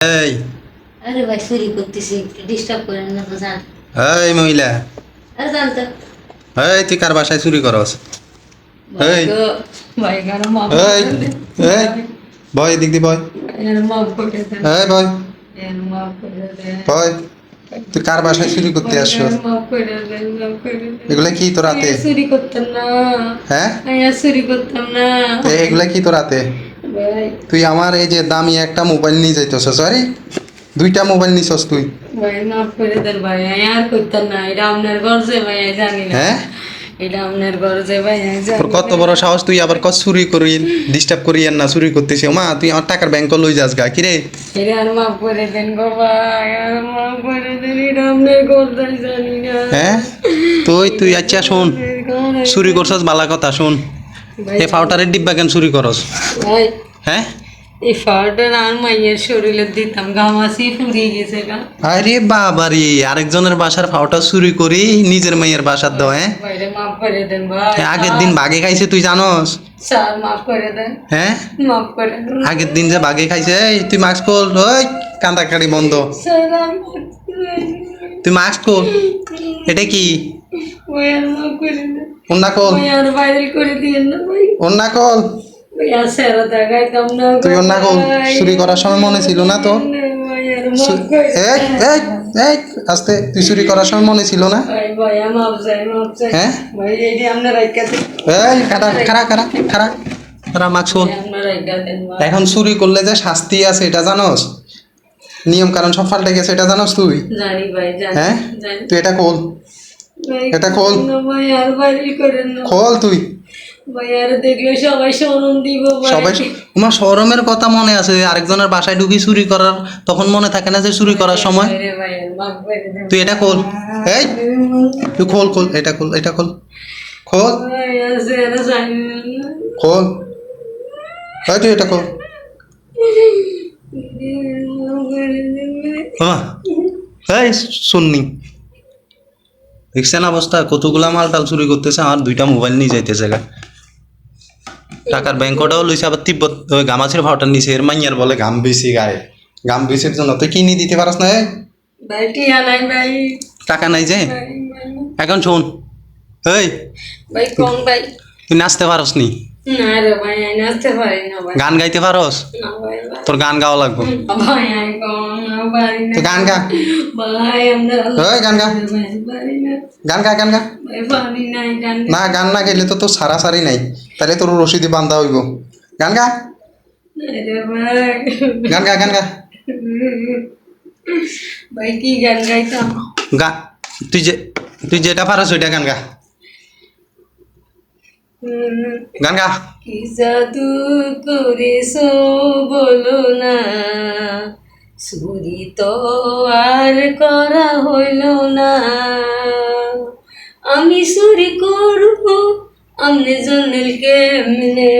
এই। আরে ভাই চুরি করতেছি ডিস্টার্ব করেন না তো জান এই মহিলা। আরে জানতো এই তুই কার বাসায় চুরি করস? এই। ভাই গানা এই এই। বয় এদিক দি দেন। এই দেন। বয় তুই কার বাসায় চুরি করতে আসছ? এগুলা কি তোর হাতে? চুরি করতাম না। হ্যাঁ? চুরি করতাম না। এগুলা কি তোর হাতে? ভাই তুই আমার এই যে দামি একটা মোবাইল নিয়ে যাইতেছ সরি দুইটা মোবাইল নিছস তুই। ভাই মাফ করে দেন ভাই আর করতাম না এটা আপনার গরজে ভাই জানি না। হ্যাঁ? এটা আপনার গরজে ভাই জানি কত বড় সাহস তুই আবার কত চুরি করি ডিস্টার্ব করি আর না চুরি করতেছি। মা তুই আমার টাকার ব্যাংক লই যাস গা কিরে? এটা আর মাফ করে দেন গো ভাই আর মাফ করে দেন এটা আপনার গরজে জানি না। হ্যাঁ? তুই তুই আচ্ছা শোন। চুরি করছস বালা কথা শোন। এ ফাউটারের ডিব্বা কেন চুরি করস? ভাই হ্যাঁ এই আর মাইয়ের শরীরে দিতাম ঘামাসি ফুরিয়ে গেছে গা। আরে বাবারি আরেকজনের বাসার ফাউটা চুরি করি নিজের মেয়ের বাসার দাও হ্যাঁ ভাইরে মাফ করে দেন ভাই আগের দিন বাগে খাইছে তুই জানস? স্যার মাফ করে দেন। হ্যাঁ মাফ করে দেন। আগের দিন যে বাগে খাইছে এই তুই মাস্ক খোল ওই কান্দা কাড়ি বন্ধ। তুই মাস্ক খোল এটা কি? ভাই আর মাফ করে দেন। অন্যা খোল ভাই আর ভাইরাল করে দিয়েন না ভাই। অন্যা খোল তুই অন্যা। চুরি করার সময় মনে ছিল না করে এই এই এই আস্তে তুই চুরি করার সময় মনে ছিল না? হ্যাঁ? খারা খারা খারা খারা খারা ভাই। এখন চুরি করলে যে শাস্তি আছে এটা জানোস? নিয়ম কারণ সব পাল্টে গেছে এটা জানোস তুই? জানি হ্যাঁ? তুই এটা খোল। এটা খোল। খোল তুই। সবাই শরমের কথা মনে আছে? আরেকজনের বাসায় ঢুকি চুরি করার তখন মনে থাকে না যে চুরি করার সময়? তুই এটা খোল। এই তুই খোল খোল এটা খোল খোল। খোল। খোল। তুই খোল। হ্যাঁ শুননি দেখছেন অবস্থা? কতগুলা মাল টাল চুরি করতেছে আর দুইটা মোবাইল নিয়ে যাইতেছে গা। টাকার ব্যাংকটাও লইছে আবার তিব্বত ওই গামাছের ভাওটা নিছে এর মাইয়ার বলে গাম বেশি গায়ে। গাম বেশির জন্য তুই কিনে দিতে পারস না টাকা নাই যে। এখন শোন এই। ভাই কোন ভাই। তুই নাচতে পারস নি। না রে ভাই আমি নাচতে পারি না ভাই। গান গাইতে পারস? না ভাই। তোর গান গাওয়া লাগবে। ভাই আমি কোন পারি না। গান গা। ভাই আমরা ওই গান গা। পারি গান গা গান গা। পারি না গান না গান না গেলে তো তোর সারা সারি নাই। তাহলে তোর রশিদি বান্ধা হইব। গান গা। গান গা গান গা। ভাই কি গান গাইতাম? গা। তুই যে তুই যেটা পারস ওইটা গান গা। গান গা। কি জাদু করেছ বলো না। চুরি তো আর করা হইল না। আমি চুরি করব, আমনে জন্মেল কেমনে